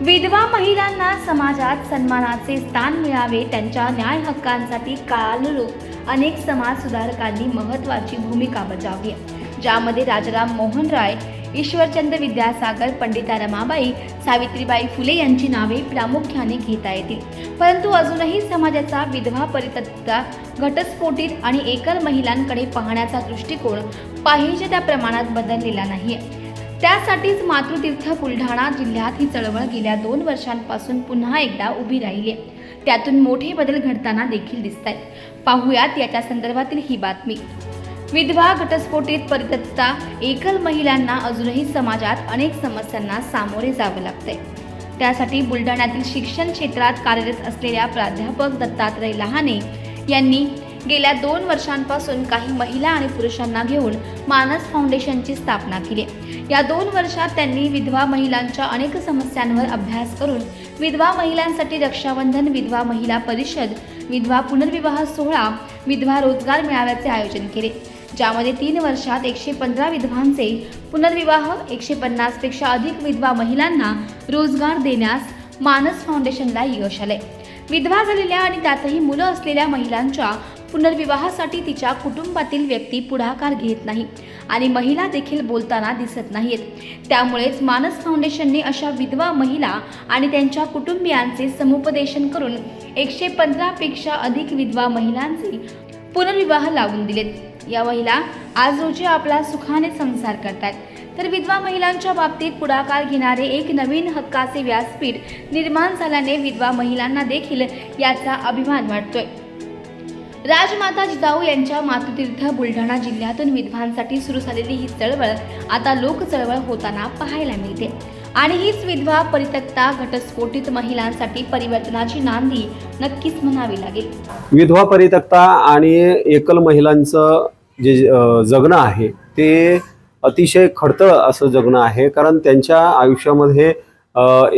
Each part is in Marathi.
विधवा महिलांना समाजात सन्मानाचे स्थान मिळावे त्यांच्या न्याय हक्कांसाठी काळानुरूप अनेक समाज सुधारकांनी महत्त्वाची भूमिका बजावली आहे. ज्यामध्ये राजाराम मोहन राय ईश्वरचंद्र विद्यासागर पंडिता रमाबाई सावित्रीबाई फुले यांची नावे प्रामुख्याने घेता येतील. परंतु अजूनही समाजाचा विधवा परितत्ता घटस्फोटीत आणि एकल महिलांकडे पाहण्याचा दृष्टिकोन पाहिजे त्या प्रमाणात बदललेला नाही आहे त्यासाठीच मातृतीर्थ बुलढाणा जिल्ह्यात ही चळवळ गेल्या दोन वर्षांपासून पुन्हा एकदा उभी राहिली आहे. त्यातून मोठे बदल घडताना देखील दिसत आहेत पाहुयात याच्या संदर्भातील ही बातमी. विधवा घटस्फोटीत परितत्ता एकल महिलांना अजूनही समाजात अनेक समस्यांना सामोरे जावं लागते. त्यासाठी बुलढाण्यातील शिक्षण क्षेत्रात कार्यरत असलेल्या प्राध्यापक दत्तात्रय लहाने यांनी गेल्या दोन वर्षांपासून काही महिला आणि पुरुषांना घेऊन मानस फाउंडेशनची स्थापना केली. या दोन वर्षात त्यांनी विधवा महिलांच्या अनेक समस्यांवर अभ्यास करून विधवा महिलांसाठी रक्षाबंधन विधवा महिला परिषद विधवा पुनर्विवाह सोहळा विधवा रोजगार मेळाव्याचे आयोजन केले. ज्यामध्ये तीन वर्षात एकशे पंधरा विधवांचे पुनर्विवाह एकशे पन्नासपेक्षा अधिक विधवा महिलांना रोजगार देण्यास मानस फाउंडेशनला यश आले विधवा झालेल्या आणि त्यातही मुलं असलेल्या महिलांच्या पुनर्विवाहासाठी तिच्या कुटुंबातील व्यक्ती पुढाकार घेत नाही आणि महिला देखील बोलताना दिसत नाहीत त्यामुळेच मानस फाउंडेशनने अशा विधवा महिला आणि त्यांच्या कुटुंबियांचे समुपदेशन करून एकशे पंधरापेक्षा अधिक विधवा महिलांचे पुनर्विवाह लावून दिलेत. या महिला आज रोजी आपला सुखाने संसार करतात तर विधवा महिलांच्या बाबतीत पुढाकार घेणारे एक नवीन हक्काचे व्यासपीठ निर्माण झाल्याने विधवा महिलांना देखील याचा अभिमान वाटतोय. राजमाता जिजाऊ यांच्या मातृतीर्थ बुलढाणा जिल्ह्यातून विधवांसाठी सुरू झालेली ही चळवळ आता लोक चळवळ होताना पाहायला मिळते. आणि हीच विधवा परित्यक्ता घटस्फोटित महिलांसाठी परिवर्तनाची नांदी नक्कीच म्हणावी लागेल. विधवा परित्यक्ता आणि एकल महिलांचं जे जगणं आहे ते अतिशय खडतळ असं जगणं आहे. कारण त्यांच्या आयुष्यामध्ये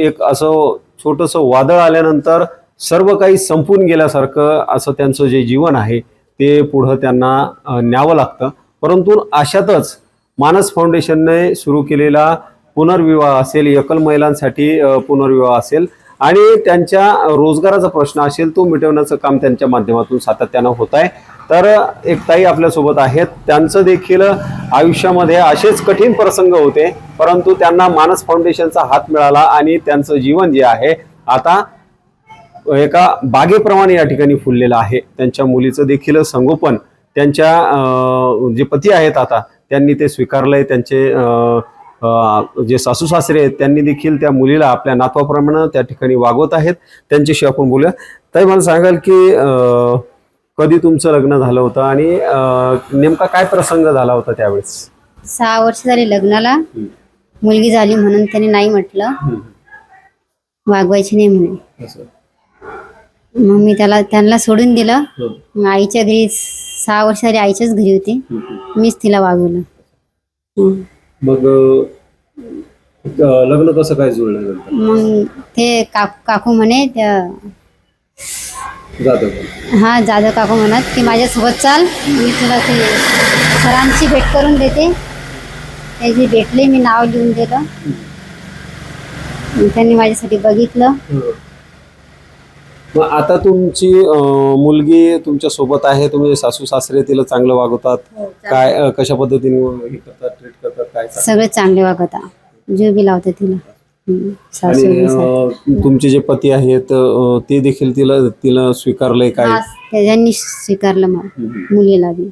एक असं छोटंसं वादळ आल्यानंतर सर्व काही संपून गेल्यासारखं असं त्यांचं जे जीवन आहे ते पुढं त्यांना न्यावं लागतं. परंतु अशातच मानस फाउंडेशनने सुरू केलेला पुनर्विवाह असेल एकल महिलांसाठी पुनर्विवाह असेल आणि त्यांच्या रोजगाराचा प्रश्न असेल तो मिटवण्याचं काम त्यांच्या माध्यमातून सातत्यानं होत आहे. तर एक ताई आपल्यासोबत आहेत. त्यांचं देखील आयुष्यामध्ये असेच कठीण प्रसंग होते परंतु त्यांना मानस फाउंडेशनचा हात मिळाला आणि त्यांचं जीवन जे आहे आता एका बागेप्रमाणे या ठिकाणी फुललेलं आहे. त्यांच्या मुलीचं देखील संगोपन त्यांच्या जे पती आहेत आता त्यांनी ते स्वीकारलंय. त्यांचे जे सासू सासरे आहेत त्यांनी देखील त्या मुलीला आपल्या नातवाप्रमाणे त्या ठिकाणी वागवत आहेत. त्यांच्याशी आपण बोलूया. ताई मला सांगाल की कधी तुमचं लग्न झालं होतं आणि नेमका काय प्रसंग झाला होता त्यावेळेस? सहा वर्ष झाली लग्नाला. मुलगी झाली म्हणून त्याने नाही म्हटलं. वागवायची नाही म्हणे. मग मी त्याला त्यांना सोडून दिलं. मग आईच्या घरी सहा वर्ष झाली आईच्याच घरी होती. मीच तिला वागवलं. हं. मग लग्न कसं काय जुळलं नंतर? मग ते काकू काकू म्हणे त्या- जातं हा जाधव काकू म्हणत की माझ्यासोबत चाल मी तुला ते सरांची भेट करून देते. त्याची भेटले मी नाव लिहून दिलं. मग त्यांनी माझ्यासाठी बघितलं. मग आता तुमची अं, मुलगी तुमच्यासोबत आहे तुम्ही सासू सासरे तिला चांगलं वागवतात. काय अं, कशा पद्धतीने हे करतात ट्रीट करतात काय सांग- सगळे चांगले वागता जीव बी लावते तिला. हम्म. सासू आणि बी सासू. अं, तुमचे जे पती आहेत अं, ते देखील तिला तिला स्वीकारलंय काय? हा, त्यांनी स्वीकारलं मला मुलीला बी.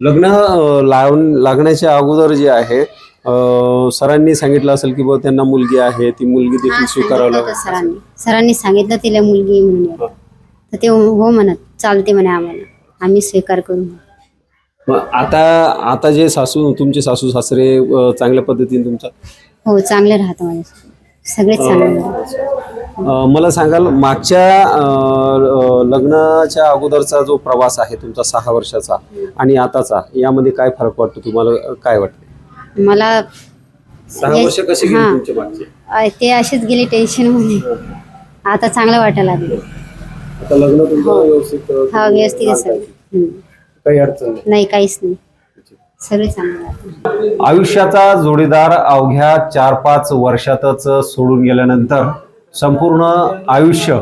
लग्न अं, लावून लागण्याच्या अगोदर जे आहे सरांनी सांगितलं असेल की त्यांना मुलगी आहे ती मुलगी देखील स्वीकारावं सरांनी. सरांनी सांगितलं तिला मुलगी म्हणून. तर ते हो म्हणत चालते म्हणे आम्हाला. आम्ही स्वीकार करू. आता आता जे सासू तुमचे सासू सासरे चांगल्या पद्धतीने तुमचा हो चांगले राहतं माझ्या सगळेच चांगले. मला सांगाल मागच्या लग्नाच्या अगोदरचा जो प्रवास आहे तुमचा सहा वर्षाचा आणि आताचा यामध्ये काय फरक वाटतो तुम्हाला? काय वाटतं? मला सहा हे- वर्ष कशी गेली हा. तुमच्या मागचे? अ, ते असेच गेले टेन्शनमध्ये. आता चांगलं वाटायला लागलं. आता लग्न तुमचं व्यवस्थित अ, हा तुम्ही व्यवस्थित आहे सगळं. मानताय. हम्म. काही अडचण नाही. नाही काहीच नाही. सगळे चांगलं वाटतं आयुष्याचा जोडीदार अवघ्या चार पाच वर्षातच सोडून गेल्यानंतर संपूर्ण आयुष्य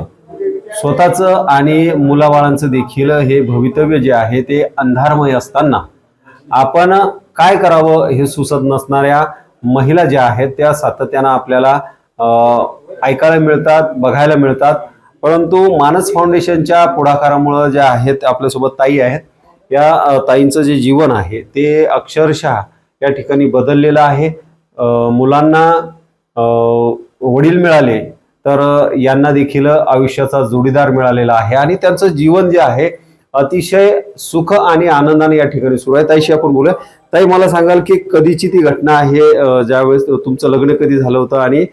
स्वतःचं आणि मुलाबाळांचं देखील हे भवितव्य जे आहे ते अंधारमय असताना आपण काय करावं हे सुचत नसणाऱ्या महिला ज्या आहेत त्या सातत्यानं आपल्याला ऐकायला मिळतात बघायला मिळतात. परंतु मानस फाउंडेशनच्या पुढाकारामुळं ज्या आहेत आपल्यासोबत ताई आहेत या ताईंचं जे जीवन आहे ते अक्षरशः या ठिकाणी बदललेलं आहे. मुलांना वडील मिळाले तर यांना देखील आयुष्याचा जोडीदार मिळालेला आहे. आणि त्यांचं जीवन जे आहे अतिशय सुख आणि आनंदाने या ठिकाणी सुरू आहे. ताईशी आपण बोलूया. ताई मला सांगाल की कधीची ती घटना आहे ज्यावेळेस तुमचं लग्न कधी झालं होतं आणि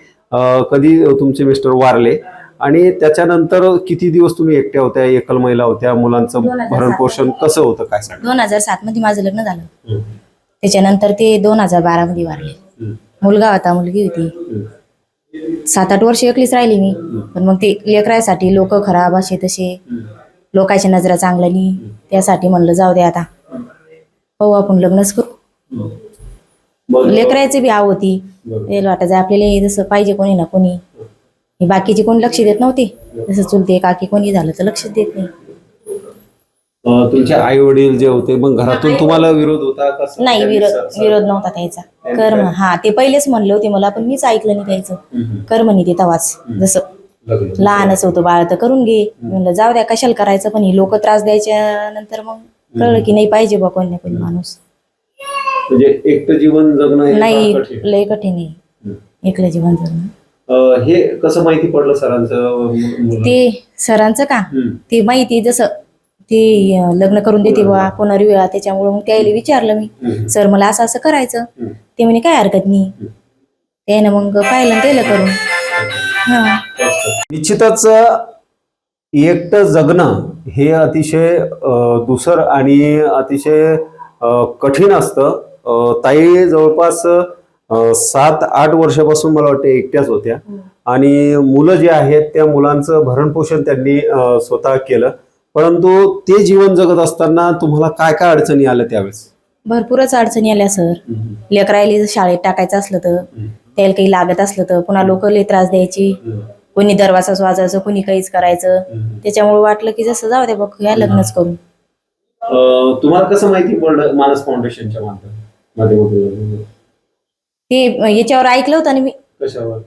कधी तुमचे मिस्टर वारले? आणि त्याच्यानंतर किती दिवस तुम्ही एकट्या होत्या एकल महिला होत्या मुलांचं भरण. पोषण कसं होतं काय सांगा दोन हजार सात मध्ये माझं लग्न झालं. त्याच्यानंतर ते दोन हजार बारा मध्ये वारले. मुलगा होता मुलगी होती. सात आठ वर्ष एकलीच राहिली मी. पण मग ते लेकरासाठी लोक खराब असे तसे. लोकांच्या नजरा चांगल्या नाही. त्यासाठी म्हणलं जाऊ दे आता. हो आपण लग्नच करू. लेकरायची बी आव होती. वाटायचं आपल्याला हे जसं पाहिजे कोणी ना कोणी. हे बाकीचे कोणी लक्ष देत नव्हते? जसं चुलते काकी कोणी झालं तर लक्ष देत नाही. तुमचे आई वडील जे होते मग घरातून तुम्हाला विरोध होता नाही विरोध विरोध नव्हता त्याचा. त्यांनी कर काय? म्हण- हा ते पहिलेच म्हणले होते मला पण मीच ऐकलं नाही त्याचं. हम्म. कर म्हणे ते तवाच. जसं. लहानच होतं बाळ तर करून घे. म्हणलं जाऊ द्या कशाला करायचं? पण ही लोक त्रास द्यायच्या नंतर मग कळलं की नाही पाहिजे बा कोणी ना कोणी माणूस. म्हणजे एकटं जीवन जगणं हे नाही फार कठीण. लय कठीण आहे. एकलं जीवन जगणं. अ, हे कसं माहिती पडलं सरांचं मुलं? ते सरांचं का? हम्म. ते माहिती जसं ते अं, लग्न करून देते बा पुनर्विवाह त्याच्यामुळे मग त्याला विचारलं मी. सर मला असं असं करायचं. हम्म. ते म्हणे काय हरकत नाही. त्यानं मग पाहिलं त्याला करून. हा. निश्चितच एकटं जगणं हे अतिशय दुसर आणि अतिशय कठीण असतं. ताई जवळपास सात आठ वर्षापासून मला वाटतं एकट्याच होत्या. आणि मुलं जे आहेत त्या मुलांचं भरणपोषण त्यांनी स्वतः केलं. परंतु ते जीवन जगत असताना तुम्हाला काय काय अडचणी आल्या त्यावेळेस? भरपूरच अडचणी आल्या सर. लेकरायला शाळेत टाकायचं असलं तर त्याला काही लागत असलं तर पुन्हा लोक लय त्रास द्यायची. कोणी दरवाजाच वाजायचं कोणी काहीच करायचं. त्याच्यामुळे वाटलं की जसं जाऊ दे बघ या लग्नच करून तुम्हाला कसं माहिती पडलं मानस फाउंडेशनच्या माध्यमातून? ते याच्यावर ऐकलं होतं ना मी? कशावर?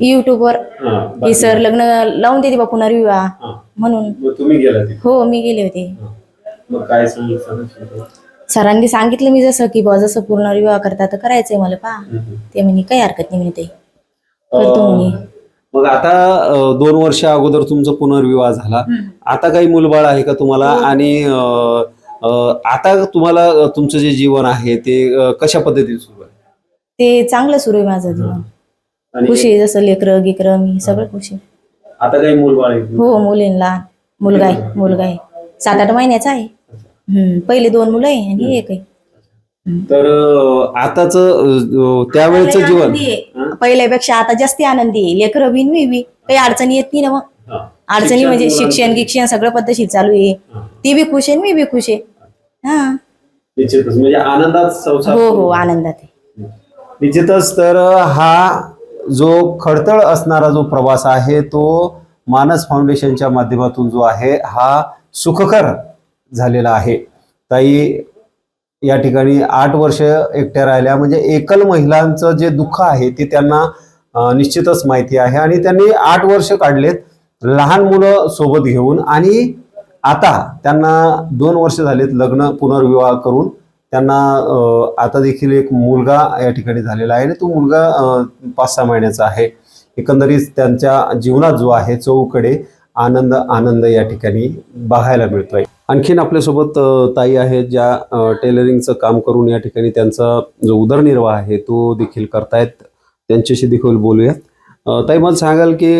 युट्यूबवर हा, हे सर लग्न लावून देते बा पुनर्विवाह हा. म्हणून. तुम्ही गेला हो मी गेले होते. काय सरांनी सांगितलं मी जसं की बा जसं पुनर्विवाह करता तर करायचंय मला पा. ते म्हणे काही हरकत नाही म्हणे ते मग आता दोन वर्ष अगोदर तुमचा पुनर्विवाह झाला. आता काही मुलबाळ आहे का तुम्हाला? आणि अ, अ, आता तुम्हाला तुमचं जे जीवन आहे ते कशा पद्धतीने सुरू आहे? ते चांगलं सुरू आहे माझं जीवन. आणि खुशी आहे जसं लेकरं गिकरं मी सगळं खुशी. आता काही मुलबाळ आहे हो मुलींना मुलगा आहे मुलगा आहे. सात आठ महिन्याचा आहे. पहिले दोन मुलं आहे आणि एक आहे. तर आताच त्यावेळेचं जीवन. पहिल्यापेक्षा आता जास्त आनंदी आहे. लेकरं बिन मी बी काही अडचणी येत नाही ना मग. अडचणी म्हणजे शिक्षण गिक्षण सगळं पद्धतशीर चालू आहे. ती बी खुश आहे मी बी खुश आहे. हा. निश्चितच. म्हणजे आनंदात संसार हो हो आनंदात आहे. निश्चितच तर हा जो खडतळ असणारा जो प्रवास आहे तो मानस फाउंडेशनच्या माध्यमातून जो आहे हा सुखकर झालेला आहे. ताई या ठिकाणी आठ वर्ष एकट्या राहिल्या. म्हणजे एकल महिलांचं जे दुःख आहे ते त्यांना निश्चितच माहिती आहे. आणि त्यांनी आठ वर्ष काढलेत लहान मुलं सोबत घेऊन. आणि आता त्यांना दोन वर्ष झालेत लग्न पुनर्विवाह करून. त्यांना आता देखील एक मुलगा या ठिकाणी झालेला आहे. आणि तो मुलगा पाच सहा महिन्याचा आहे. एकंदरीत त्यांच्या जीवनात जो आहे चौकडे आनंद आनंद या ठिकाणी बघायला मिळतोय. आणखीन आपल्यासोबत ताई आहेत ज्या टेलरिंगचं काम करून या ठिकाणी त्यांचा जो उदरनिर्वाह आहे तो देखील करतायत. त्यांच्याशी देखील बोलूयात. ताई मला सांगाल की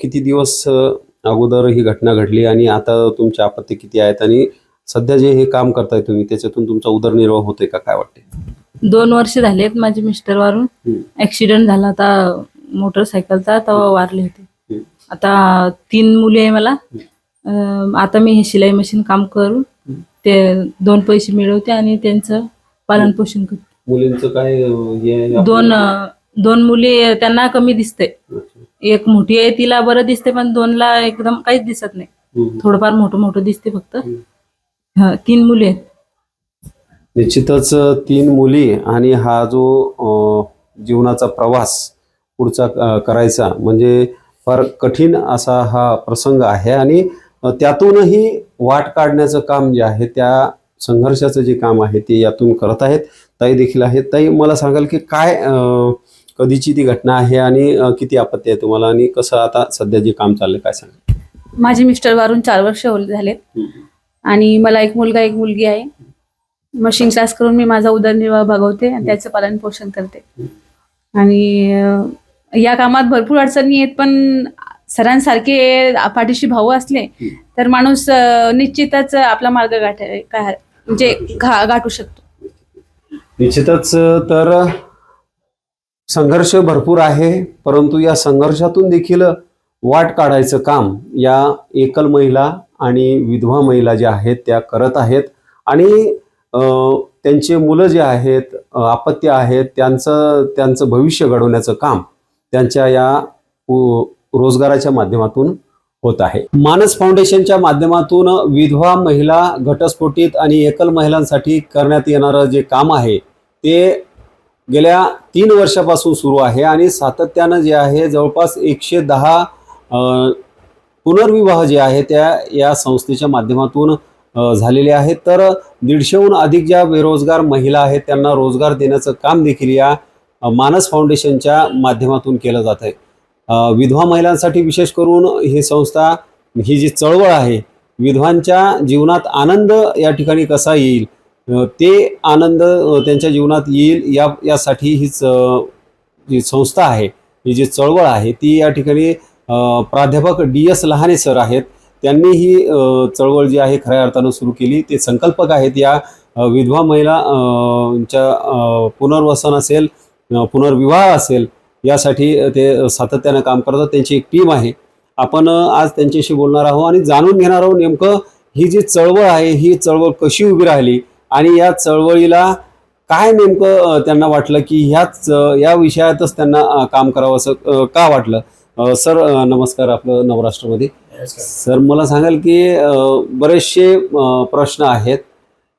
किती दिवस अगोदर ही घटना घडली आणि आता तुमच्या आपत्ती किती आहेत आणि सध्या जे हे काम करताय तुम्ही त्याच्यातून तुमचा उदरनिर्वाह होतोय का काय वाटते दोन वर्ष झालेत माझे मिस्टर वारून. ऍक्सिडेंट झाला होता मोटरसायकलचा तेव्हा वारले होते. आता तीन मुली आहे मला. अं, आता मी हे शिलाई मशीन काम करून ते दोन पैसे मिळवते आणि त्यांचं पालन पोषण करते. मुलींचं काय अं, हे आहे? दोन अं, दोन मुली त्यांना कमी दिसते. एक मोठी आहे तिला बरं दिसते पण दोनला एकदम काहीच दिसत नाही. हम्म. थोडंफार मोठं मोठं दिसते फक्त. हा तीन मुली आहेत. निश्चितच तीन मुली आणि हा जो अ, जीवनाचा प्रवास पुढचा अ, करायचा म्हणजे फार कठीण असा हा प्रसंग आहे. आणि त्यातूनही वाट काढण्याचं काम जे आहे त्या संघर्षाचं जे काम आहे ते यातून करत आहेत. ताई देखील आहेत. ताई मला सांगाल की काय कधीची ती घटना आहे आणि किती आपत्ती आहे तुम्हाला आणि कसं आता सध्या जे काम चाललंय काय सांगा माझे मिस्टर वारून चार वर्ष होल- झालेत. आणि मला एक मुलगा एक मुलगी आहे. मशीन क्लास करून मी माझा उदरनिर्वाह भागवते आणि त्याचं पालन पोषण करते आणि या कामात भरपूर अडचणी आहेत पण सरांसारखे पाठीशी भाऊ असले तर माणूस निश्चितच आपला मार्ग गाठ काय म्हणजे घा गाठू शकतो. निश्चितच तर संघर्ष भरपूर आहे परंतु या संघर्षातून देखील वाट काढायचं काम या एकल महिला आणि विधवा महिला ज्या आहेत त्या करत आहेत. आणि त्यांचे मुलं जे आहेत अपत्य आहेत त्यांचं त्यांचं भविष्य घडवण्याचं काम त्यांच्या या रोजगाराच्या माध्यमातून होत आहे. मानस फाउंडेशनच्या माध्यमातून विधवा महिला घटस्फोटित आणि एकल महिलांसाठी करण्यात येणारं जे काम आहे ते गेल्या तीन वर्षापासून सुरू आहे आणि सातत्यानं जे आहे जवळपास एकशे दहा पुनर्विवाह जे आहे त्या या संस्थेच्या माध्यमातून झालेले आहेत तर दीडशेहून अधिक ज्या बेरोजगार महिला आहेत त्यांना रोजगार देण्याचं काम देखील या मानस फाउंडेशनच्या माध्यमातून केलं जात आहे. विधवा महिलांसाठी विशेष करून ही संस्था ही जी चळवळ आहे विधवांच्या जीवनात आनंद या ठिकाणी कसा येईल ते आनंद त्यांच्या जीवनात येईल या यासाठी हीच जी संस्था आहे ही जी चळवळ आहे ती या ठिकाणी प्राध्यापक डी एस लहाने सर आहेत त्यांनी ही चळवळ जी आहे खऱ्या अर्थानं सुरू केली ते संकल्पक आहेत या विधवा महिलांच्या पुनर्वसन असेल पुनर्विवाह असेल यासाठी ते सातत्यानं काम करतात. त्यांची एक टीम आहे. आपण आज त्यांच्याशी बोलणार आहोत आणि जाणून घेणार आहोत नेमकं ही जी चळवळ आहे ही चळवळ कशी उभी राहिली आणि या चळवळीला काय नेमकं त्यांना वाटलं की ह्याच या विषयातच त्यांना काम करावं असं का वाटलं? सर नमस्कार आपलं नवराष्ट्रमध्ये. सर मला सांगाल की बरेचसे प्रश्न आहेत.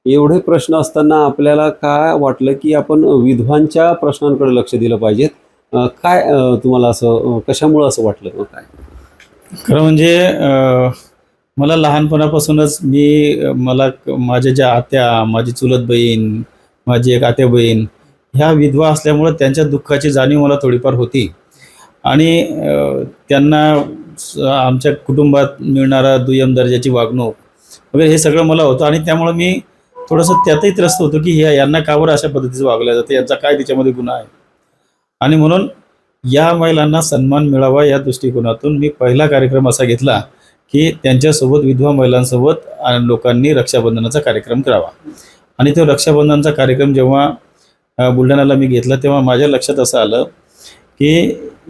एवढे प्रश्न असताना आपल्याला काय वाटलं की आपण विधवांच्या प्रश्नांकडे लक्ष दिलं पाहिजेत? काय तुम्हाला असं कशामुळं असं वाटलं काय? खरं म्हणजे मला लहानपणापासूनच मी मला माझ्या ज्या आत्या माझी चुलत बहीण माझी एक आत्या बहीण ह्या विधवा असल्यामुळं त्यांच्या दुःखाची जाणीव मला थोडीफार होती. आणि त्यांना स- आमच्या कुटुंबात मिळणारा दुय्यम दर्जाची वागणूक वगैरे हे सगळं मला होतं आणि त्यामुळं मी थोडंसं त्यातही त्रस्त होतो की ह्या यांना का बरं अशा पद्धतीचं वागलं जातं? यांचा काय त्याच्यामध्ये गुन्हा आहे? आणि म्हणून या महिलांना सन्मान मिळावा या दृष्टिकोनातून मी पहिला कार्यक्रम असा घेतला की त्यांच्यासोबत विधवा महिलांसोबत लोकांनी रक्षाबंधनाचा कार्यक्रम करावा. आणि तो रक्षाबंधनाचा कार्यक्रम जेव्हा बुलढाण्याला मी घेतला तेव्हा माझ्या लक्षात असं आलं की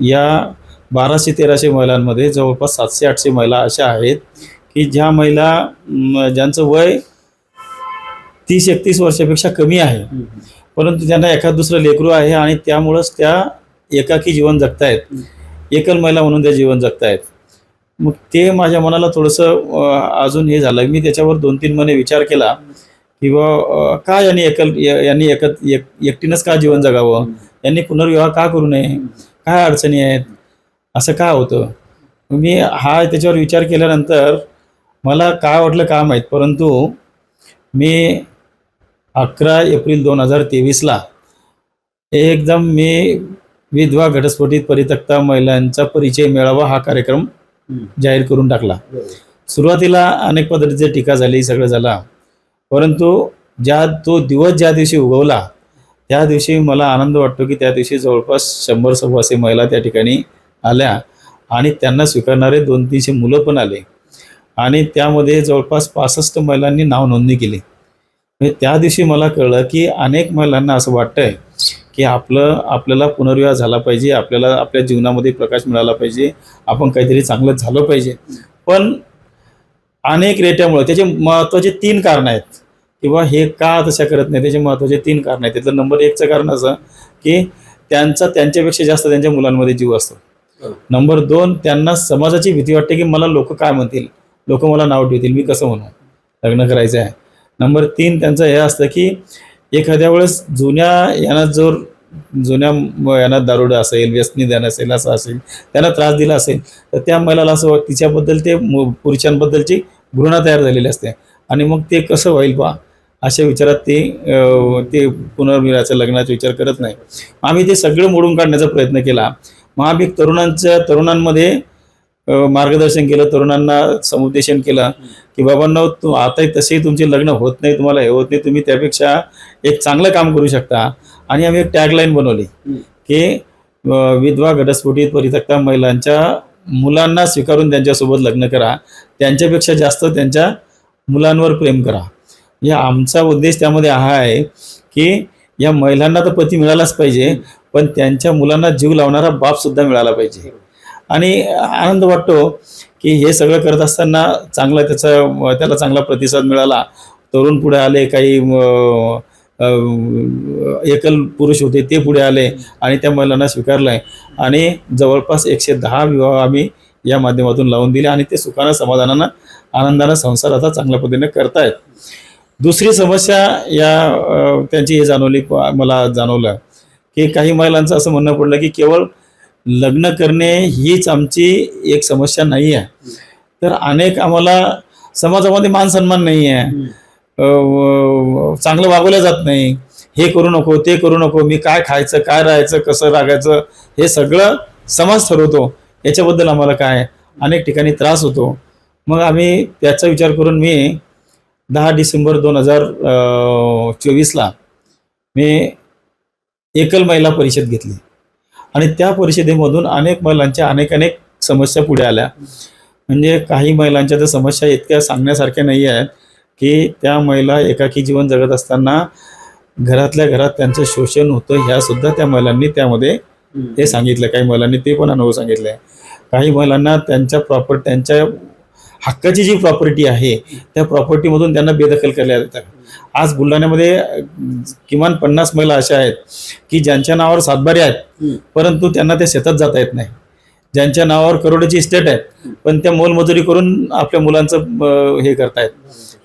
या बाराशे तेराशे महिलांमध्ये जवळपास सातशे आठशे महिला अशा आहेत की ज्या महिला ज्यांचं वय तीस एकतीस वर्षापेक्षा कमी आहे. परंतु त्यांना एखाद दुसरं लेकरू आहे आणि त्यामुळंच त्या एकाकी जीवन जगतायत. एकल महिला म्हणून ते जीवन जगतायत. मग ते माझ्या मनाला थोडंसं अजून हे झालं. मी त्याच्यावर दोन तीन महिने विचार केला किंवा का यांनी एकल यांनी एकत एक एकटीनंच का जीवन जगावं? यांनी पुनर्विवाह का करू नये? काय अडचणी आहेत? असं का होतं? मी हा त्याच्यावर विचार केल्यानंतर मला काय वाटलं का माहीत. परंतु मी अकरा एप्रिल दोन हजार तेवीसला एकदम मी विधवा घटस्फोटित परित्यक्ता महिलांचा परिचय मेळावा हा कार्यक्रम जाहीर करून टाकला. सुरुवातीला अनेक पद्धतीची टीका झाली सगळं झाला. परंतु ज्या तो दिवस ज्या दिवशी उगवला त्या दिवशी मला आनंद वाटतो की त्या दिवशी जवळपास शंभर सव्वाशे महिला त्या ठिकाणी आल्या आणि त्यांना स्वीकारणारे दोन तीनशे मुलं पण आले. आणि त्यामध्ये जवळपास पासष्ट महिलांनी नाव नोंदणी केली. म्हणजे त्या दिवशी मला कळलं की अनेक महिलांना असं वाटतंय की आपलं आपल्याला पुनर्विवाह झाला पाहिजे आपल्याला आपल्या जीवनामध्ये प्रकाश मिळाला पाहिजे आपण काहीतरी चांगलं झालं पाहिजे. पण अनेक रेट्यामुळे त्याचे महत्त्वाचे तीन कारणं आहेत. किंवा हे का तशा करत नाही त्याचे महत्त्वाचे तीन कारणं आहेत. त्यातलं नंबर एकचं कारण असं की त्यांचा त्यांच्यापेक्षा जास्त त्यांच्या मुलांमध्ये जीव असतो. नंबर दोन त्यांना समाजाची भीती वाटते की मला लोक काय म्हणतील? लोक मला नाव ठेवतील मी कसं म्हणू? लग्न करायचं आहे. नंबर तीन त्यांचं हे असतं की एखाद्या वेळेस जुन्या यांना जर जुन्या यानात यांना असेल व्यसनी द्यान असेल असं असेल त्यांना त्रास दिला असेल तर त्या महिलाला असं तिच्याबद्दल ते मु- पुरुषांबद्दलची घृणा तयार झालेली असते. आणि मग ते कसं होईल बा? अशा विचारात ते ते पुनर्विवाहाचं लग्नाचा विचार करत नाही. आम्ही ते सगळं मोडून काढण्याचा प्रयत्न केला. मग आम्ही तरुणांच्या तरुणांमध्ये मार्गदर्शन केलं तरुणांना समुपदेशन केलं की बाबांनो तू आता तसेही तुमचे लग्न होत नाही तुम्हाला हे होत नाही तुम्ही त्यापेक्षा एक चांगलं काम करू शकता. आणि आम्ही एक टॅगलाईन बनवली की विधवा घटस्फोटित परित्यक्ता महिलांच्या मुलांना स्वीकारून त्यांच्यासोबत लग्न करा. त्यांच्यापेक्षा जास्त त्यांच्या मुलांवर प्रेम करा. या आमचा उद्देश त्यामध्ये हा आहे की या महिलांना तर पती मिळालाच पाहिजे पण त्यांच्या मुलांना जीव लावणारा बाप सुद्धा मिळाला पाहिजे. आणि आनंद वाटतो की हे सगळं करत असताना चांगला त्याचा त्याला चांगला प्रतिसाद मिळाला. तरुण पुढे आले काही एकल पुरुष होते ते पुढे आले आणि त्या महिलांना स्वीकारलंय. आणि जवळपास एकशे दहा विवाह आम्ही या माध्यमातून लावून दिले आणि ते सुखानं समाधानानं आनंदानं संसार आता चांगल्या पद्धतीने करतायत. दुसरी समस्या या त्यांची हे जाणवली मला जाणवलं की काही महिलांचं असं म्हणणं पडलं की केवळ लग्न करणे हीच आमची एक समस्या नाही आहे. तर अनेक आम्हाला समाजामध्ये मान सन्मान नाही आहे. चांगलं वागवलं जात नाही. हे करू नको ते करू नको मी काय खायचं काय राहायचं कसं रागायचं हे सगळं समाज ठरवतो. याच्याबद्दल आम्हाला काय अनेक ठिकाणी त्रास होतो. मग आम्ही त्याचा विचार करून मी दहा डिसेंबर दोन हजार चोवीसला मी एकल महिला परिषद घेतली. आणि त्या परिषदेमधून अनेक महिलांच्या अनेक अनेक समस्या पुढे आल्या. म्हणजे काही महिलांच्या त्या समस्या इतक्या सांगण्यासारख्या नाही आहेत की त्या महिला एकाकी जीवन जगत असताना घरातल्या घरात त्यांचं शोषण होतं ह्या सुद्धा त्या महिलांनी त्यामध्ये ते सांगितलं. काही महिलांनी ते पण अनुभव सांगितले. काही महिलांना त्यांच्या प्रॉपर त्यांच्या हक्काची जी प्रॉपर्टी आहे त्या प्रॉपर्टीमधून त्यांना बेदखल केल्या जातात आज बुलढाण्यामध्ये किमान पन्नास महिला अशा आहेत की ज्यांच्या नावावर सातबारे आहेत परंतु त्यांना त्या शेतात जाता येत नाही. ज्यांच्या नावावर करोडोची इस्टेट आहे पण त्या मोलमजुरी करून आपल्या मुलांचं हे करतायत.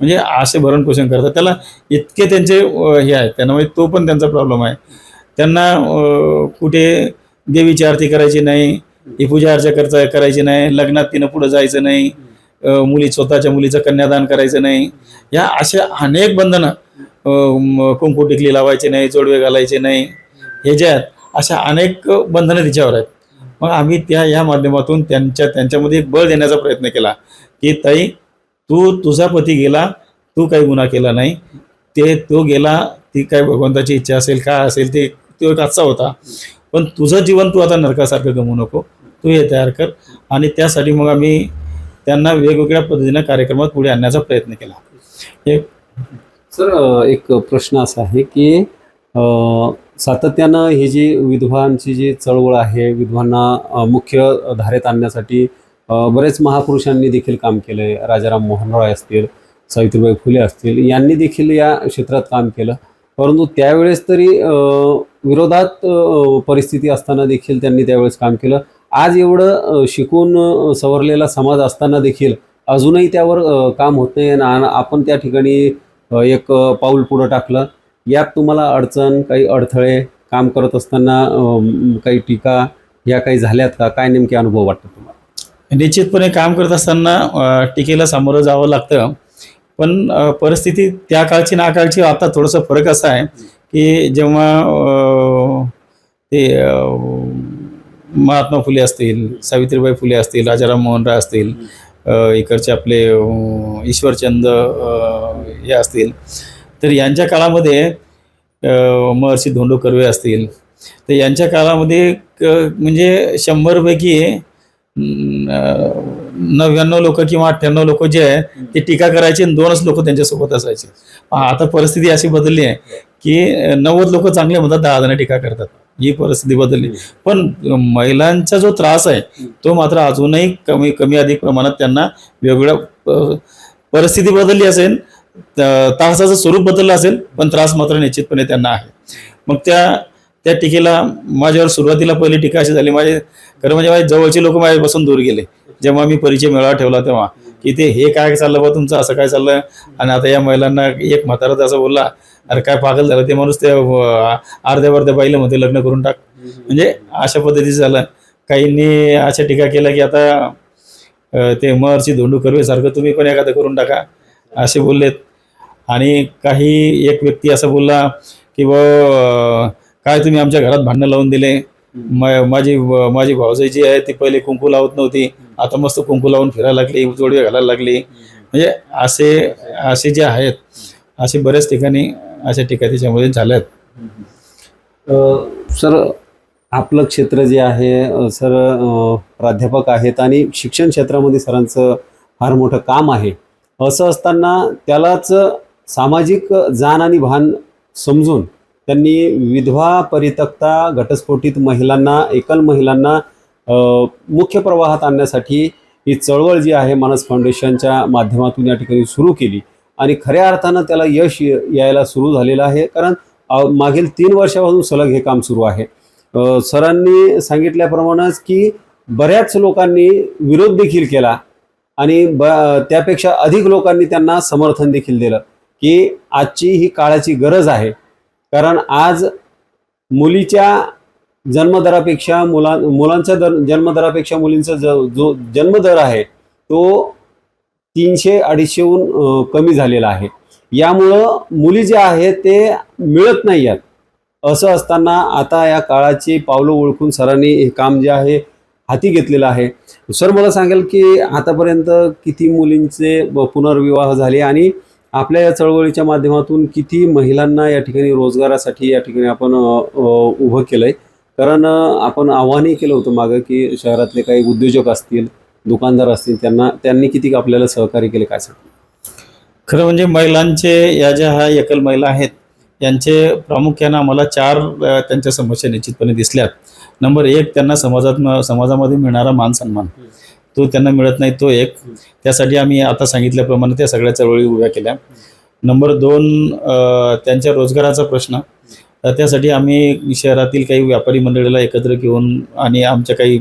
म्हणजे असे भरण पोषण करतात. त्याला इतके त्यांचे हे आहेत. त्यांना म्हणजे तो पण त्यांचा प्रॉब्लेम आहे. त्यांना कुठे देवीची आरती करायची नाही ही पूजा अर्चा करता करायची नाही लग्नात तिनं पुढे जायचं नाही मुली स्वतःच्या मुलीचं कन्यादान करायचं नाही. या अशा अनेक बंधनं कुंकू टिकली लावायचे नाही जोडवे घालायचे नाही. हे जे आहेत अशा अनेक बंधनं तिच्यावर आहेत. मग आम्ही त्या या माध्यमातून त्यांच्या त्यांच्यामध्ये एक बळ देण्याचा प्रयत्न केला की ताई तू तुझा पती गेला तू काही गुन्हा केला नाही. ते तो गेला ती काय भगवंताची इच्छा असेल काय असेल ते तो एक आजचा होता. पण तुझं जीवन तू आता नरकासारखं गमू नको. तू हे तयार कर. आणि त्यासाठी मग आम्ही त्यांना वेगवेगळ्या पद्धतीने कार्यक्रमात पुढे आणण्याचा प्रयत्न केला. हे सर एक प्रश्न असा आहे की सातत्यानं ही जी विधवांची जी चळवळ आहे विधवांना मुख्य धारेत आणण्यासाठी बरेच महापुरुषांनी देखील काम केलं आहे राजाराम मोहन रॉय असतील सावित्रीबाई फुले असतील यांनी देखील या क्षेत्रात काम केलं. परंतु त्यावेळेस तरी विरोधात परिस्थिती असताना देखील त्यांनी त्यावेळेस काम केलं. आज एवढं शिकून सवरलेला समाज असताना देखील अजूनही त्यावर काम होत नाही आणि आपण त्या ठिकाणी एक पाऊल पुढं टाकलं. यात तुम्हाला अडचण काही अडथळे काम करत असताना काही टीका या काही झाल्यात का? काय नेमके अनुभव वाटतात तुम्हाला? निश्चितपणे काम करत असताना टीकेला सामोरं जावं लागतं. पण परिस्थिती त्या काळची ना काळची आता थोडंसं फरक असा आहे की जेव्हा ते महात्मा फुले असतील सावित्रीबाई फुले असतील राजाराम मोहन राय असतील इकडचे आपले ईश्वरचंद हे असतील. तर यांच्या काळामध्ये महर्षी धोंडो कर्वे असतील. तर यांच्या काळामध्ये क- म्हणजे शंभरपैकी नव्याण्णव लोक किंवा अठ्ठ्याण्णव लोक जे आहे ते टीका करायचे आणि दोनच लोक त्यांच्यासोबत असायचे. आता परिस्थिती अशी बदलली आहे की नव्वद लोक चांगले म्हणतात दहा जण टीका करतात. ही परिस्थिती बदलली. पण महिलांचा जो त्रास आहे तो मात्र अजूनही कमी कमी अधिक प्रमाणात त्यांना वेगवेगळ्या परिस्थिती बदलली असेल त- त्रासाचं स्वरूप बदललं असेल पण त्रास मात्र निश्चितपणे त्यांना आहे. मग त्या त्या टीकेला माझ्यावर सुरुवातीला पहिली टीका अशी झाली माझे खरं म्हणजे माझे जवळचे लोक माझ्यापासून दूर गेले. जेव्हा मी परिचय मेळावा ठेवला तेव्हा. की ते हे काय चाललं बा तुमचं असं काय चाललं आणि आता या महिलांना एक म्हातारा तर असं बोलला अरे काय पागल झालं? ते माणूस ते अर्ध्या अर्ध्या बाईला मध्ये लग्न करून टाक. म्हणजे अशा पद्धतीचं झालं. काहींनी अशा टीका केल्या की आता ते महर्षी धोंडू कर्वेसारखं तुम्ही पण एखादं करून टाका असे बोललेत. आणि काही एक व्यक्ती असं बोलला की ब काय तुम्ही आमच्या घरात भांडणं लावून दिले? म- माझी माझी भावजाई जी आहे ती पहिले कुंकू लावत नव्हती. आता मस्त कुंकू लावून फिरायला लागले जोडवे घालायला लागली. म्हणजे असे असे जे आहेत असे बऱ्याच ठिकाणी अशा ठिकाणी त्याच्यामध्ये झाल्यात सर आपलं क्षेत्र जे आहे सर प्राध्यापक आहेत आणि शिक्षण क्षेत्रामध्ये सरांचं फार मोठं काम आहे. असं असताना त्यालाच सामाजिक जाण आणि भान समजून त्यांनी विधवा परितक्ता घटस्फोटित महिलांना एकल महिलांना मुख्य प्रवाहात आणण्यासाठी ही चळवळ जी आहे मानस फाउंडेशनच्या माध्यमातून या ठिकाणी सुरू केली. आणि खऱ्या अर्थानं त्याला यश यायला सुरू झालेलं आहे. कारण मागील तीन वर्षापासून सलग हे काम सुरू आहे. सरांनी सांगितल्याप्रमाणेच की बऱ्याच लोकांनी विरोध देखील केला आणि ब त्यापेक्षा अधिक लोकांनी त्यांना समर्थन देखील दिलं की आजची ही काळाची गरज आहे. कारण आज मुलीच्या जन्मदरापेक्षा मुला मुलांचा दर जन्मदरापेक्षा मुलींचा ज जो जन्मदर आहे तो तीनशे अडीचशेहून कमी झालेला आहे. यामुळं मुली जे आहेत ते मिळत नाही आहेत. असं असताना आता या काळाची पावलं ओळखून सरांनी हे काम जे आहे हाती घेतलेलं आहे. सर मला सांगेल की आतापर्यंत किती मुलींचे पुनर्विवाह झाले आणि आपल्या या चळवळीच्या माध्यमातून किती महिलांना या ठिकाणी रोजगारासाठी या ठिकाणी आपण उभं केलं आहे कारण आपण आव्हानही केलं होतं मागं की शहरातले काही उद्योजक असतील दुकानदार असतील त्यांना त्यांनी किती आपल्याला सहकार्य केले काय सांग खरं म्हणजे महिलांचे या ज्या ह्या एकल महिला आहेत यांचे प्रामुख्यानं आम्हाला चार त्यांच्या समस्या निश्चितपणे दिसल्यात. नंबर एक त्यांना समाजात समाजामध्ये मिळणारा मान सन्मान. तो त्यांना मिळत नाही तो एक. त्यासाठी आम्ही आता सांगितल्याप्रमाणे त्या सगळ्या चळवळी उभ्या केल्या. नंबर दोन त्यांच्या रोजगाराचा प्रश्न. त्यासाठी आम्ही शहरातील काही व्यापारी मंडळीला एकत्र घेऊन आणि आमच्या काही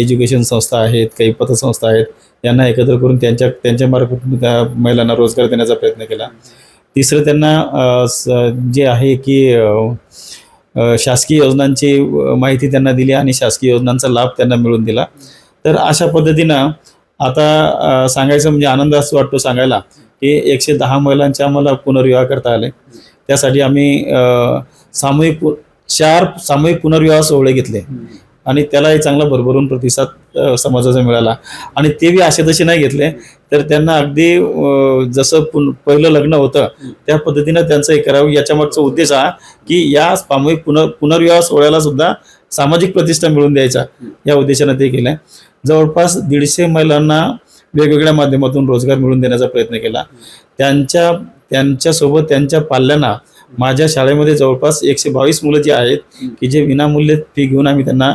एज्युकेशन संस्था आहेत काही पतसंस्था आहेत यांना एकत्र करून त्यांच्या त्यांच्यामार्फत त्या महिलांना रोजगार देण्याचा प्रयत्न केला. तिसरं त्यांना स- जे आहे की शासकीय योजनांची माहिती त्यांना दिली आणि शासकीय योजनांचा लाभ त्यांना मिळून दिला. तर अशा पद्धतीनं आता सांगायचं म्हणजे आनंद असं वाटतो सांगायला की एकशे दहा महिलांचे आम्हाला पुनर्विवाह करता आले. त्यासाठी आम्ही सामूहिक चार सामूहिक पुनर्विवाह सोहळे घेतले. आणि त्यालाही चांगला भरभरून प्रतिसाद समाजाचा मिळाला. आणि ते बी असे तसे नाही घेतले. तर त्यांना अगदी जसं पुन पहिलं लग्न होतं त्या पद्धतीनं त्यांचं हे करावं. याच्या मागचा उद्देश हा की या सामूहिक पुनर् पुनर्विवाह सोहळ्याला सुद्धा सामाजिक प्रतिष्ठा मिळवून द्यायचा या उद्देशानं ते केलं जवळपास दीडशे महिलांना वेगवेगळ्या माध्यमातून रोजगार मिळवून देण्याचा प्रयत्न केला. त्यांच्या त्यांच्यासोबत त्यांच्या पाल्यांना माझ्या शाळेमध्ये जवळपास एकशे बावीस मुलं जी आहेत की जे विनामूल्य फी घेऊन आम्ही त्यांना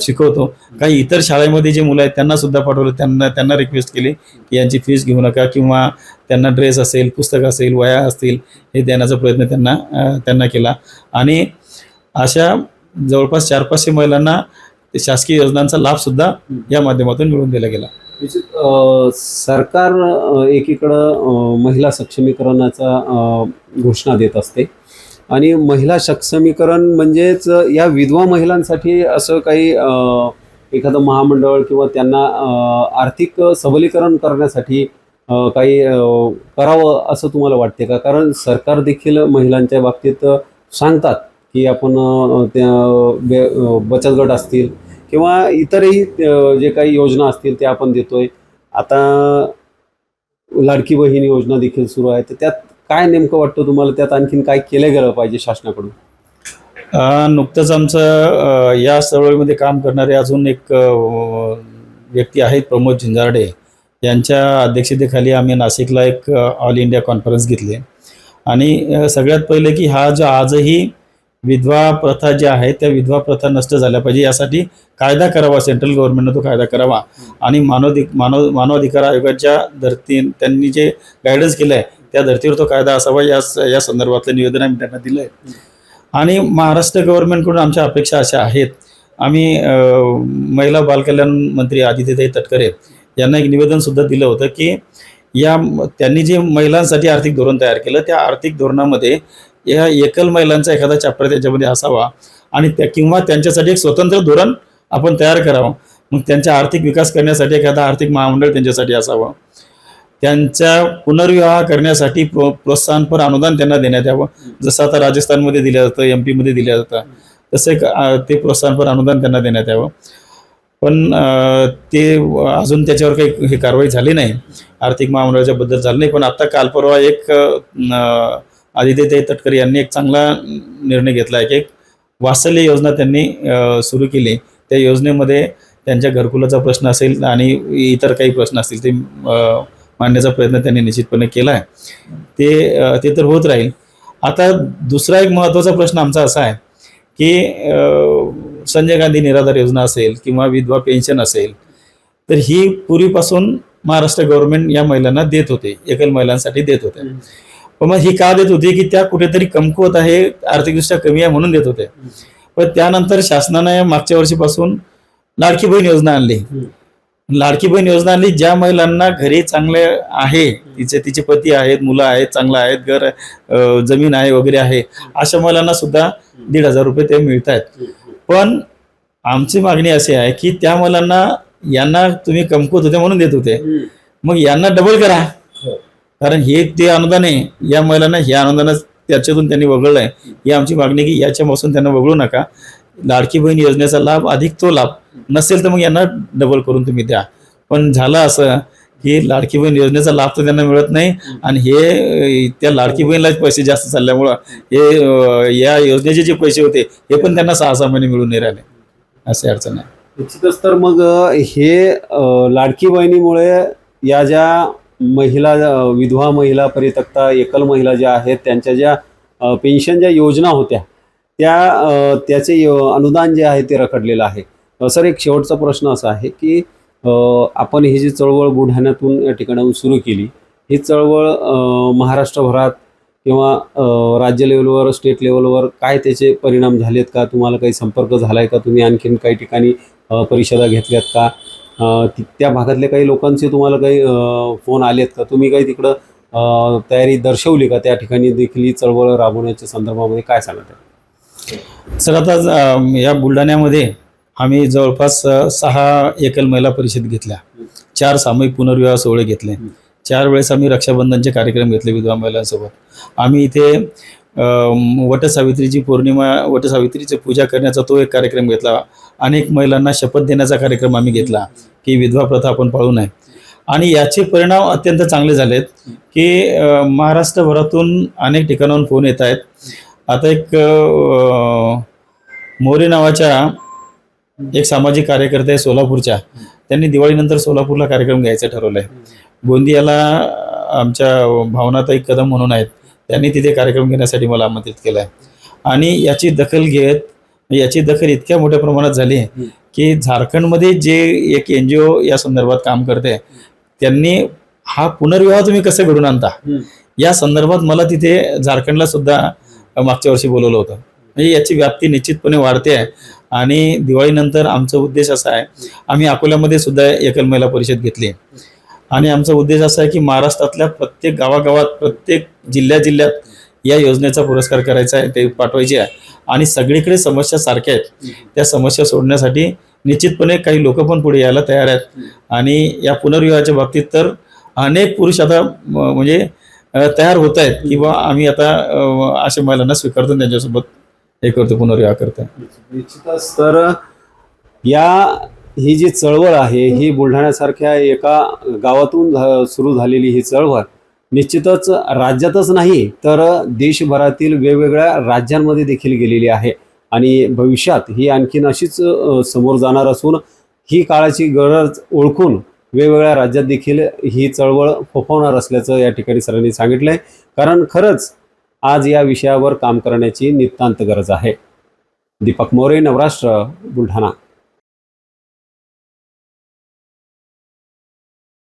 शिकवतो. काही इतर शाळेमध्ये जे मुलं आहेत त्यांना सुद्धा पाठवलं. त्यांना त्यांना रिक्वेस्ट केली की यांची फीस घेऊ नका किंवा त्यांना ड्रेस असेल पुस्तक असेल वया असतील हे देण्याचा प्रयत्न त्यांना त्यांना केला. आणि अशा जवळपास चार पाचशे महिलांना ते शासकीय योजनांचा लाभ सुद्धा या माध्यमातून मिळून दिला गेला. सरकार एकीकडं महिला सक्षमीकरणाचा घोषणा देत असते. आणि महिला सक्षमीकरण म्हणजेच या विधवा महिलांसाठी असं काही एखादं महामंडळ किंवा त्यांना आर्थिक सबलीकरण करण्यासाठी काही करावं असं तुम्हाला वाटते का? कारण सरकार देखील महिलांच्या बाबतीत सांगतात की आपण त्या बे- बचत गट असतील किंवा इतरही जे काही योजना असतील त्या आपण देतोय. आता लाडकी बहीण योजना देखील सुरू आहे. तर त्यात काय नेमकं वाटतं तुम्हाला? त्यात आणखीन काय केलं गेलं पाहिजे शासनाकडून? नुकतंच आमचं या चळवळीमध्ये काम करणारे अजून एक व्यक्ती आहेत प्रमोद झिंजारडे. यांच्या अध्यक्षतेखाली आम्ही नाशिकला एक ऑल इंडिया कॉन्फरन्स घेतली. आणि सगळ्यात पहिले की हा जो आजही विधवा प्रथा ज्या आहेत त्या विधवा प्रथा नष्ट झाल्या पाहिजे. यासाठी कायदा करावा सेंट्रल गव्हर्नमेंटनं तो कायदा करावा. आणि मानवधिक मानव मानवाधिकार आयोगाच्या धर्ती त्यांनी जे गायडन्स केलं आहे त्या धर्तीवर तो कायदा असावा या या संदर्भातलं निवेदन आम्ही त्यांना दिलं आहे आणि महाराष्ट्र गव्हर्नमेंटकडून आमच्या अपेक्षा अशा आहेत. आम्ही महिला बालकल्याण मंत्री आदित्यताई तटकरे यांना एक निवेदन सुद्धा दिलं होतं की या त्यांनी जे महिलांसाठी आर्थिक धोरण तयार केलं त्या आर्थिक धोरणामध्ये या एकल महिलांचा एखादा चॅप्टर त्याच्यामध्ये असावा. आणि त्या किंवा त्यांच्यासाठी एक स्वतंत्र धोरण आपण तयार करावं. मग त्यांचा आर्थिक विकास करण्यासाठी एखादा आर्थिक महामंडळ त्यांच्यासाठी असावं. त्यांच्या पुनर्विवाह करण्यासाठी प्रो प्रोत्साहनपर अनुदान त्यांना देण्यात यावं. जसं आता राजस्थानमध्ये दिलं जातं एम पीमध्ये दिलं जातं. तसं एक ते प्रोत्साहनपर अनुदान त्यांना देण्यात यावं. पण ते अजून त्याच्यावर काही हे कारवाई झाली नाही. आर्थिक महामंडळाच्या बद्दल झालं नाही. पण आता काल परवा एक आदित्य तटकरी तटकरे यांनी एक चांगला निर्णय घेतला. आहे की एक वात्सल्य योजना त्यांनी सुरू केली. त्या योजनेमध्ये त्यांच्या घरकुलाचा प्रश्न असेल आणि इतर काही प्रश्न असतील ते मांडण्याचा प्रयत्न त्यांनी निश्चितपणे केला आहे. ते ते तर होत राहील. आता दुसरा एक महत्त्वाचा प्रश्न आमचा असा आहे की संजय गांधी निराधार योजना असेल किंवा विधवा पेन्शन असेल तर ही पूर्वीपासून महाराष्ट्र गव्हर्नमेंट या महिलांना देत होते एकल महिलांसाठी देत होते पण मग ही का देत होती की त्या कुठेतरी कमकुवत आहे आर्थिकदृष्ट्या कमी आहे म्हणून देत होते. पण त्यानंतर शासनाने मागच्या वर्षीपासून लाडकी बहीण योजना आणली. लाडकी बहीण योजना आणली ज्या महिलांना घरी चांगले आहे तिचे तिचे पती आहेत मुलं आहेत चांगलं आहेत घर जमीन आहे वगैरे आहे अशा महिलांना सुद्धा दीड हजार रुपये ते मिळत आहेत पण आमची मागणी अशी आहे की त्या मुलांना यांना तुम्ही कमकुवत होते म्हणून देत होते. मग यांना डबल करा. कारण हे ते अनुदान आहे या महिलांना हे अनुदान त्याच्यातून त्यांनी वगळलं आहे. ही आमची मागणी की याच्यापासून त्यांना वगळू नका. लाडकी बहीण योजनेचा लाभ अधिक तो लाभ नसेल तर मग यांना डबल करून तुम्ही द्या. पण झालं असं की लाडकी बहीण योजनेचा लाभ तर त्यांना मिळत नाही आणि हे त्या लाडकी बहिणीलाच पैसे जास्त चालल्यामुळं हे या योजनेचे जे पैसे होते हे पण त्यांना सहा सहा महिने मिळून नाही राहिले. असे अडचण आहे. निश्चितच तर मग हे लाडकी बहिणीमुळे या ज्या महिला विधवा महिला परितक्ता एकल महिला ज्या आहेत त्यांच्या ज्या पेन्शन ज्या योजना होत्या त्या त्याचे अनुदान जे आहे ते रखडलेलं आहे. सर एक शेवटचा प्रश्न असा आहे की आपण ही जी चळवळ बुलढाण्यातून या ठिकाणाहून सुरू केली ही चळवळ महाराष्ट्रभरात किंवा राज्य लेवलवर स्टेट लेवलवर काय त्याचे परिणाम झालेत का? तुम्हाला काही संपर्क झाला आहे का? तुम्ही आणखीन काही ठिकाणी परिषदा घेतल्यात का? त्या भागातल्या काही लोकांचे तुम्हाला काही फोन फोन आलेत का? तुम्ही काही तिकडं तयारी दर्शवली का? त्या ठिकाणी देखील ही चळवळ राबवण्याच्या संदर्भामध्ये काय सांगत आहे सर आता या बुलढाण्यामध्ये आम्ही जवळपास सहा एकल महिला परिषद घेतल्या. चार सामूहिक पुनर्विवाह सोहळे घेतले. चार वेळेस आम्ही रक्षाबंधनचे कार्यक्रम घेतले विधवा महिलांसोबत. आम्ही इथे वटसावित्रीची पौर्णिमा वटसावित्रीची पूजा करण्याचा तो एक कार्यक्रम घेतला. अनेक महिलांना शपथ देण्याचा कार्यक्रम आम्ही घेतला की विधवा प्रथा आपण पाळू नये. आणि याचे परिणाम अत्यंत चांगले झालेत की महाराष्ट्रभरातून अनेक ठिकाणाहून फोन येत आहेत. आता एक मोरे नावाच्या एक सामाजिक कार्यकर्ते आहे सोलापूरच्या त्यांनी दिवाळीनंतर सोलापूरला कार्यक्रम घ्यायचं ठरवलं आहे गोंदियाला आमच्या भावनाताई कदम म्हणून आहेत. त्यांनी तिथे कार्यक्रम घेण्यासाठी मला आमंत्रित केलं आहे. आणि याची दखल घेत याची दखल इतक्या मोठ्या प्रमाणात झाली आहे की झारखंडमध्ये जे एक एन जी ओ या संदर्भात काम करते त्यांनी हा पुनर्विवाह तुम्ही कसं घडून आणता? या संदर्भात मला तिथे झारखंडला सुद्धा मागच्या वर्षी बोलवलं होतं. म्हणजे याची व्याप्ती निश्चितपणे वाढते आहे. आणि दिवाळीनंतर आमचा उद्देश असा आहे आम्ही अकोल्यामध्ये सुद्धा एकल महिला परिषद घेतली आहे. आणि आमचा उद्देश असा आहे की महाराष्ट्रातल्या प्रत्येक गावागावात प्रत्येक जिल्ह्या जिल्ह्यात या योजनेचा पुरस्कार करायचा आहे ते पाठवायचे आहे. आणि सगळीकडे समस्या सारख्या आहेत. त्या समस्या सोडण्यासाठी निश्चितपणे काही लोक पण पुढे यायला तयार आहेत. आणि या पुनर्विवाहाच्या बाबतीत तर अनेक पुरुष आता म्हणजे तयार होत आहेत किंवा आम्ही आता अशा महिलांना स्वीकारतो त्यांच्यासोबत हे करतो पुनर्विवाह करतो. निश्चितच. तर या ही जी चळवळ आहे ही बुलढाण्यासारख्या एका गावातून झा- सुरू झालेली ही चळवळ निश्चितच राज्यातच नाही तर देशभरातील वेगवेगळ्या राज्यांमध्ये देखील गेलेली आहे. आणि भविष्यात ही आणखीन अशीच समोर जाणार असून ही काळाची गरज ओळखून वेगवेगळ्या राज्यात देखील ही चळवळ फोफवणार असल्याचं या ठिकाणी सरांनी सांगितलं आहे कारण खरंच आज या विषयावर काम करण्याची नितांत गरज आहे. दीपक मोरे नवराष्ट्र बुलढाणा.